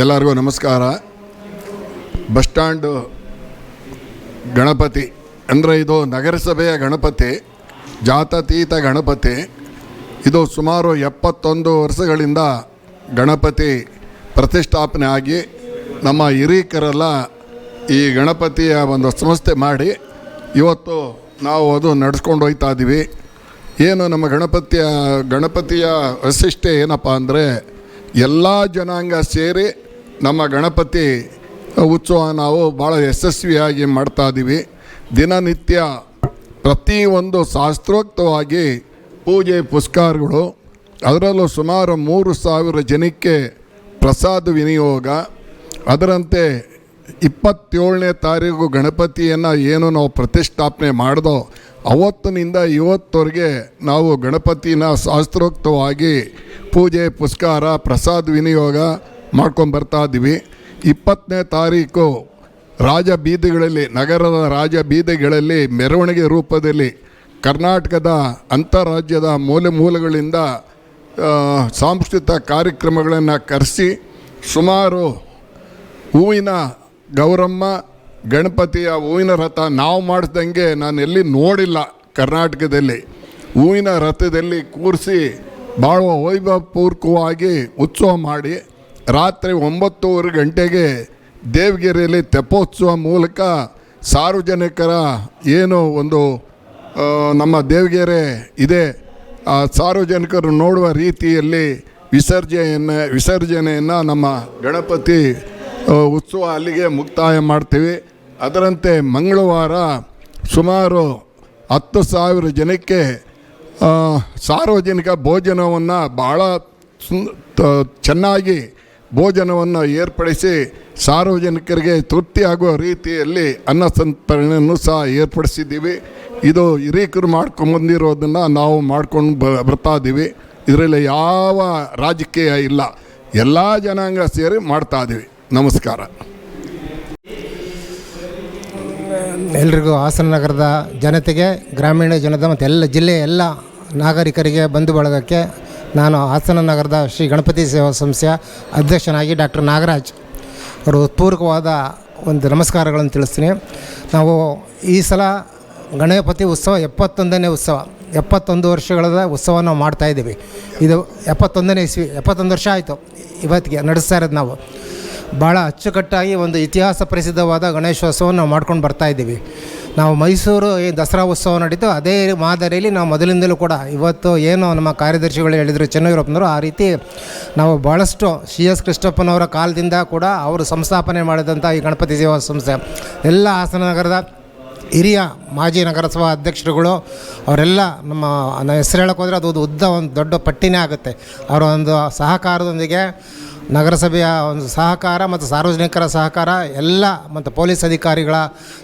ಎಲ್ಲರಿಗೂ ನಮಸ್ಕಾರ. Bus stand Ganapati, ಅಂದರೆ ಇದು ನಗರಸಭೆಯ ಗಣಪತಿ, ಜಾತತೀತ ಗಣಪತಿ, ಇದು ಸುಮಾರು ಎಪ್ಪತ್ತೊಂದು ವರ್ಷಗಳಿಂದ ಗಣಪತಿ ಪ್ರತಿಷ್ಠಾಪನೆ ಆಗಿ ನಮ್ಮ ಹಿರೀಕರೆಲ್ಲ ಈ ಗಣಪತಿಯ ಒಂದು ಸಂಸ್ಥೆ ಮಾಡಿ ಇವತ್ತು ನಾವು ಅದು ನಡೆಸ್ಕೊಂಡು ಹೋಗ್ತಾ ಇದ್ದೀವಿ ಏನು ನಮ್ಮ ಗಣಪತಿಯ ಗಣಪತಿಯ ವೈಶಿಷ್ಟ್ಯ ಏನಪ್ಪ ಅಂದರೆ, ಎಲ್ಲ ಜನಾಂಗ ಸೇರಿ ನಮ್ಮ ಗಣಪತಿ ಉತ್ಸವ ನಾವು ಭಾಳ ಯಶಸ್ವಿಯಾಗಿ ಮಾಡ್ತಾ ಇದ್ದೀವಿ ದಿನನಿತ್ಯ ಪ್ರತಿಯೊಂದು ಶಾಸ್ತ್ರೋಕ್ತವಾಗಿ ಪೂಜೆ ಪುಸ್ಕಾರಗಳು ಅದರಲ್ಲೂ ಸುಮಾರು ಮೂರು ಸಾವಿರ ಜನಕ್ಕೆ ಪ್ರಸಾದ ವಿನಿಯೋಗ, ಅದರಂತೆ ಇಪ್ಪತ್ತೇಳನೇ ತಾರೀಕು ಗಣಪತಿಯನ್ನು ಏನು ನಾವು ಪ್ರತಿಷ್ಠಾಪನೆ ಮಾಡಿದೋ, ಅವತ್ತಿನಿಂದ ಇವತ್ತವರೆಗೆ ನಾವು ಗಣಪತಿನ ಶಾಸ್ತ್ರೋಕ್ತವಾಗಿ ಪೂಜೆ ಪುಸ್ಕಾರ ಪ್ರಸಾದ ವಿನಿಯೋಗ ಮಾಡ್ಕೊಂಡು ಬರ್ತಾ ಇದ್ದೀವಿ ಇಪ್ಪತ್ತನೇ ತಾರೀಕು ರಾಜ ಬೀದಿಗಳಲ್ಲಿ, ನಗರದ ರಾಜ ಬೀದಿಗಳಲ್ಲಿ ಮೆರವಣಿಗೆ ರೂಪದಲ್ಲಿ ಕರ್ನಾಟಕದ ಅಂತಾರಾಜ್ಯದ ಮೂಲೆ ಮೂಲಗಳಿಂದ ಸಾಂಸ್ಕೃತಿಕ ಕಾರ್ಯಕ್ರಮಗಳನ್ನು ಕರೆಸಿ ಸುಮಾರು ಹೂವಿನ ಗೌರಮ್ಮ, ಗಣಪತಿಯ ಹೂವಿನ ರಥ ನಾವು ಮಾಡಿಸ್ದಂಗೆ ನಾನು ಎಲ್ಲಿ ನೋಡಿಲ್ಲ ಕರ್ನಾಟಕದಲ್ಲಿ. ಹೂವಿನ ರಥದಲ್ಲಿ ಕೂರಿಸಿ ಭಾಳ ವೈಭವಪೂರ್ವಕವಾಗಿ ಉತ್ಸವ ಮಾಡಿ ರಾತ್ರಿ ಒಂಬತ್ತೂವರೆ ಗಂಟೆಗೆ ದೇವಗಿರಿಯಲ್ಲಿ ತೆಪ್ಪೋತ್ಸವ ಮೂಲಕ ಸಾರ್ವಜನಿಕರ ಏನು ಒಂದು ನಮ್ಮ ದೇವಗೆರೆ ಇದೆ. ಆ, ಸಾರ್ವಜನಿಕರು ನೋಡುವ ರೀತಿಯಲ್ಲಿ ವಿಸರ್ಜನೆಯನ್ನು ವಿಸರ್ಜನೆಯನ್ನು ನಮ್ಮ ಗಣಪತಿ ಉತ್ಸವ ಅಲ್ಲಿಗೆ ಮುಕ್ತಾಯ ಮಾಡ್ತೀವಿ. ಅದರಂತೆ ಮಂಗಳವಾರ ಸುಮಾರು ಹತ್ತು ಸಾವಿರ ಜನಕ್ಕೆ ಸಾರ್ವಜನಿಕ ಭೋಜನವನ್ನು ಭಾಳ ಚೆನ್ನಾಗಿ ಭೋಜನವನ್ನು ಏರ್ಪಡಿಸಿ ಸಾರ್ವಜನಿಕರಿಗೆ ತೃಪ್ತಿ ಆಗುವ ರೀತಿಯಲ್ಲಿ ಅನ್ನ ಸಂತರಣೆಯನ್ನು ಸಹ ಏರ್ಪಡಿಸಿದ್ದೀವಿ. ಇದು ಹಿರೀಕರು ಮಾಡ್ಕೊಂಬಂದಿರೋದನ್ನು ನಾವು ಮಾಡ್ಕೊಂಡು ಬರ್ತಾ ಇದ್ದೀವಿ ಇದರಲ್ಲಿ ಯಾವ ರಾಜಕೀಯ ಇಲ್ಲ. ಎಲ್ಲ ಜನಾಂಗ ಸೇರಿ ಮಾಡ್ತಾ ಇದ್ದೀವಿ ನಮಸ್ಕಾರ. ಎಲ್ರಿಗೂ ಹಾಸನ ನಗರದ ಜನತೆಗೆ, ಗ್ರಾಮೀಣ ಜನತೆ ಮತ್ತು ಎಲ್ಲ ಜಿಲ್ಲೆಯ ಎಲ್ಲ ನಾಗರಿಕರಿಗೆ ಬಂಧು ಬಳಗಕ್ಕೆ ನಾನು ಹಾಸನ ನಗರದ ಶ್ರೀ ಗಣಪತಿ ಸೇವಾ ಸಂಸ್ಥೆಯ ಅಧ್ಯಕ್ಷನಾಗಿ ಡಾಕ್ಟರ್ ನಾಗರಾಜ್ ಅವರು ಪೂರ್ವಕವಾದ ಒಂದು ನಮಸ್ಕಾರಗಳನ್ನು ತಿಳಿಸ್ತೀನಿ. ನಾವು ಈ ಸಲ ಗಣಪತಿ ಉತ್ಸವ ಎಪ್ಪತ್ತೊಂದನೇ ಉತ್ಸವ, ಎಪ್ಪತ್ತೊಂದು ವರ್ಷಗಳ ಉತ್ಸವ ನಾವು ಮಾಡ್ತಾಯಿದ್ದೀವಿ ಇದು ಎಪ್ಪತ್ತೊಂದನೇ ಇಸ್ವಿ, ಎಪ್ಪತ್ತೊಂದು ವರ್ಷ ಆಯಿತು. ಇವತ್ತಿಗೆ ನಡೆಸ್ತಾ ಇರೋದು ನಾವು. ಭಾಳ ಅಚ್ಚುಕಟ್ಟಾಗಿ ಒಂದು ಇತಿಹಾಸ ಪ್ರಸಿದ್ಧವಾದ ಗಣೇಶೋತ್ಸವವನ್ನು ನಾವು ಮಾಡ್ಕೊಂಡು ಬರ್ತಾ ಇದ್ದೀವಿ. ನಾವು ಮೈಸೂರು ಈ ದಸರಾ ಉತ್ಸವ ನಡೀತು, ಅದೇ ಮಾದರಿಯಲ್ಲಿ ನಾವು ಮೊದಲಿಂದಲೂ ಕೂಡ ಇವತ್ತು ಏನು ನಮ್ಮ ಕಾರ್ಯದರ್ಶಿಗಳು ಹೇಳಿದರು, ಚೆನ್ನವೀರಪ್ಪನವರು, ಆ ರೀತಿ ನಾವು ಭಾಳಷ್ಟು ಸಿ ಎಸ್ ಕೃಷ್ಣಪ್ಪನವರ ಕಾಲದಿಂದ ಕೂಡ ಅವರು ಸಂಸ್ಥಾಪನೆ ಮಾಡಿದಂಥ ಈ ಗಣಪತಿ ಸೇವಾ ಸಂಸ್ಥೆ. ಎಲ್ಲ ಹಾಸನ ನಗರದ ಹಿರಿಯ ಮಾಜಿ ನಗರಸಭಾ ಅಧ್ಯಕ್ಷರುಗಳು, ಅವರೆಲ್ಲ ನಮ್ಮ ನಾವು ಹೆಸರು ಹೇಳಕ್ಕೆ ಹೋದರೆ ಅದು ಉದ್ದ, ಒಂದು ದೊಡ್ಡ ಪಟ್ಟಿನೇ ಆಗುತ್ತೆ. ಅವರ ಒಂದು ಸಹಕಾರದೊಂದಿಗೆ ನಗರಸಭೆಯ ಒಂದು ಸಹಕಾರ ಮತ್ತು ಸಾರ್ವಜನಿಕರ ಸಹಕಾರ, ಎಲ್ಲ ಮತ್ತು ಪೊಲೀಸ್ ಅಧಿಕಾರಿಗಳ,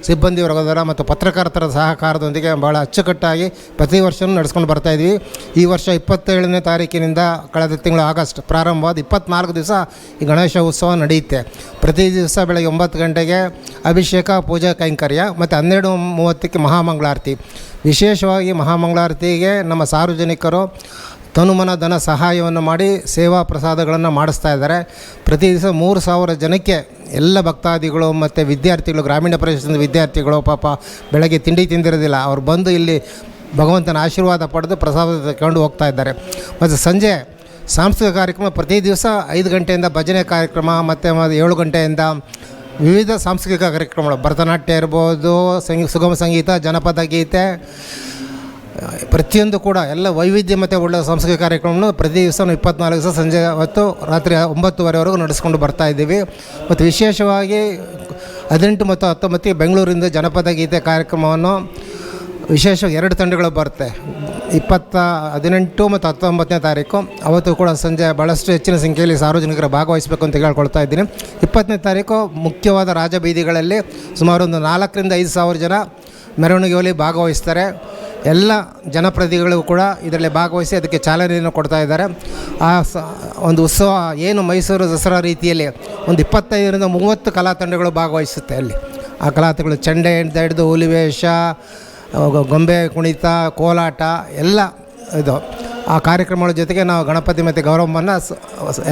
ಸಿಬ್ಬಂದಿ ವರ್ಗದವರ ಮತ್ತು ಪತ್ರಕರ್ತರ ಸಹಕಾರದೊಂದಿಗೆ ಭಾಳ ಅಚ್ಚುಕಟ್ಟಾಗಿ ಪ್ರತಿ ವರ್ಷವೂ ನಡೆಸ್ಕೊಂಡು ಬರ್ತಾಯಿದ್ವಿ ಈ ವರ್ಷ ಇಪ್ಪತ್ತೇಳನೇ ತಾರೀಕಿನಿಂದ ಕಳೆದ ತಿಂಗಳು ಆಗಸ್ಟ್ ಪ್ರಾರಂಭವಾದ ಇಪ್ಪತ್ನಾಲ್ಕು ದಿವಸ ಈ ಗಣೇಶ ಉತ್ಸವ ನಡೆಯುತ್ತೆ. ಪ್ರತಿ ದಿವಸ ಬೆಳಗ್ಗೆ ಒಂಬತ್ತು ಗಂಟೆಗೆ ಅಭಿಷೇಕ, ಪೂಜಾ, ಕೈಂಕರ್ಯ ಮತ್ತು ಹನ್ನೆರಡು ಮೂವತ್ತಕ್ಕೆ ಮಹಾಮಂಗಳಾರತಿ. ವಿಶೇಷವಾಗಿ ಮಹಾಮಂಗಳಾರತಿಗೆ ನಮ್ಮ ಸಾರ್ವಜನಿಕರು ತನುಮನ ಧನ ಸಹಾಯವನ್ನು ಮಾಡಿ ಸೇವಾ ಪ್ರಸಾದಗಳನ್ನು ಮಾಡಿಸ್ತಾ ಇದ್ದಾರೆ. ಪ್ರತಿ ದಿವಸ ಮೂರು ಸಾವಿರ ಜನಕ್ಕೆ ಎಲ್ಲ ಭಕ್ತಾದಿಗಳು ಮತ್ತು ವಿದ್ಯಾರ್ಥಿಗಳು, ಗ್ರಾಮೀಣ ಪ್ರದೇಶದ ವಿದ್ಯಾರ್ಥಿಗಳು ಪಾಪ ಬೆಳಗ್ಗೆ ತಿಂಡಿ ತಿಂದಿರೋದಿಲ್ಲ. ಅವ್ರು ಬಂದು ಇಲ್ಲಿ ಭಗವಂತನ ಆಶೀರ್ವಾದ ಪಡೆದು ಪ್ರಸಾದ ತಗೊಂಡು ಹೋಗ್ತಾ ಇದ್ದಾರೆ. ಮತ್ತು ಸಂಜೆ ಸಾಂಸ್ಕೃತಿಕ ಕಾರ್ಯಕ್ರಮ ಪ್ರತಿ ದಿವಸ ಐದು ಗಂಟೆಯಿಂದ ಭಜನೆ ಕಾರ್ಯಕ್ರಮ, ಮತ್ತು ಏಳು ಗಂಟೆಯಿಂದ ವಿವಿಧ ಸಾಂಸ್ಕೃತಿಕ ಕಾರ್ಯಕ್ರಮಗಳು, ಭರತನಾಟ್ಯ ಇರ್ಬೋದು ಸಂಗೀ ಸುಗಮ ಸಂಗೀತ, ಜನಪದ ಗೀತೆ, ಪ್ರತಿಯೊಂದು ಕೂಡ ಎಲ್ಲ ವೈವಿಧ್ಯಮತೆ ಉಳ್ಳ ಸಾಂಸ್ಕೃತಿಕ ಕಾರ್ಯಕ್ರಮವನ್ನು ಪ್ರತಿ ದಿವಸ ಇಪ್ಪತ್ನಾಲ್ಕು ದಿವಸ ಸಂಜೆ ಹೊತ್ತು ರಾತ್ರಿ ಒಂಬತ್ತುವರೆವರೆಗೂ ನಡೆಸ್ಕೊಂಡು ಬರ್ತಾ ಇದ್ದೀವಿ. ಮತ್ತು ವಿಶೇಷವಾಗಿ ಹದಿನೆಂಟು ಮತ್ತು ಹತ್ತೊಂಬತ್ತಿಗೆ ಬೆಂಗಳೂರಿಂದ ಜನಪದ ಗೀತೆ ಕಾರ್ಯಕ್ರಮವನ್ನು ವಿಶೇಷವಾಗಿ ಎರಡು ತಂಡಗಳು ಬರುತ್ತೆ. ಇಪ್ಪತ್ತ ಹದಿನೆಂಟು ಮತ್ತು ಹತ್ತೊಂಬತ್ತನೇ ತಾರೀಕು. ಅವತ್ತು ಕೂಡ ಸಂಜೆ ಭಾಳಷ್ಟು ಹೆಚ್ಚಿನ ಸಂಖ್ಯೆಯಲ್ಲಿ ಸಾರ್ವಜನಿಕರು ಭಾಗವಹಿಸಬೇಕು ಅಂತ ಹೇಳ್ಕೊಳ್ತಾ ಇದ್ದೀನಿ. ಇಪ್ಪತ್ತನೇ ತಾರೀಕು ಮುಖ್ಯವಾದ ರಾಜಬೀದಿಗಳಲ್ಲಿ ಸುಮಾರು ಒಂದು ನಾಲ್ಕರಿಂದ ಐದು ಸಾವಿರ ಜನ ಮೆರವಣಿಗೆಯಲ್ಲಿ ಭಾಗವಹಿಸ್ತಾರೆ. ಎಲ್ಲ ಜನಪ್ರತಿನಿಧಿಗಳು ಕೂಡ ಇದರಲ್ಲಿ ಭಾಗವಹಿಸಿ ಅದಕ್ಕೆ ಚಾಲನೆಯನ್ನು ಕೊಡ್ತಾ ಇದ್ದಾರೆ. ಆ ಸ, ಒಂದು ಉತ್ಸವ ಏನು ಮೈಸೂರು ದಸರಾ ರೀತಿಯಲ್ಲಿ ಒಂದು ಇಪ್ಪತ್ತೈದರಿಂದ ಮೂವತ್ತು ಕಲಾ ತಂಡಗಳು ಭಾಗವಹಿಸುತ್ತೆ ಅಲ್ಲಿ. ಆ ಕಲಾತಗಳು ಚಂಡೆ ಹಿಡ್ದು ಹುಲಿವೇಷ ಗೊಂಬೆ, ಕುಣಿತ, ಕೋಲಾಟ ಎಲ್ಲ ಇದು. ಆ ಕಾರ್ಯಕ್ರಮಗಳ ಜೊತೆಗೆ ನಾವು ಗಣಪತಿ ಮತ್ತು ಗೌರಮ್ಮನ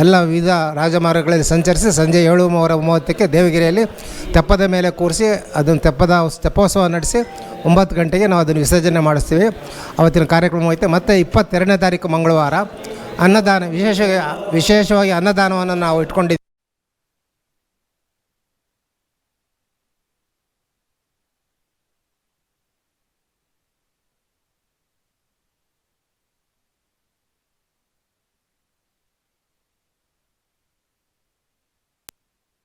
ಎಲ್ಲ ವಿವಿಧ ರಾಜಮಾರ್ಗಗಳಲ್ಲಿ ಸಂಚರಿಸಿ ಸಂಜೆ ಏಳು ಮೂವರ ಮೂವತ್ತಕ್ಕೆ ದೇವಗಿರಿಯಲ್ಲಿ ತೆಪ್ಪದ ಮೇಲೆ ಕೂರಿಸಿ ಅದನ್ನು ತೆಪ್ಪದ ತೆಪ್ಪೋತ್ಸವ ನಡೆಸಿ ಒಂಬತ್ತು ಗಂಟೆಗೆ ನಾವು ಅದನ್ನು ವಿಸರ್ಜನೆ ಮಾಡಿಸ್ತೀವಿ. ಅವತ್ತಿನ ಕಾರ್ಯಕ್ರಮ ಐತೆ ಮತ್ತು ಇಪ್ಪತ್ತೆರಡನೇ ತಾರೀಕು ಮಂಗಳವಾರ ಅನ್ನದಾನ, ವಿಶೇಷ, ವಿಶೇಷವಾಗಿ ಅನ್ನದಾನವನ್ನು ನಾವು ಇಟ್ಕೊಂಡಿದ್ದೀವಿ.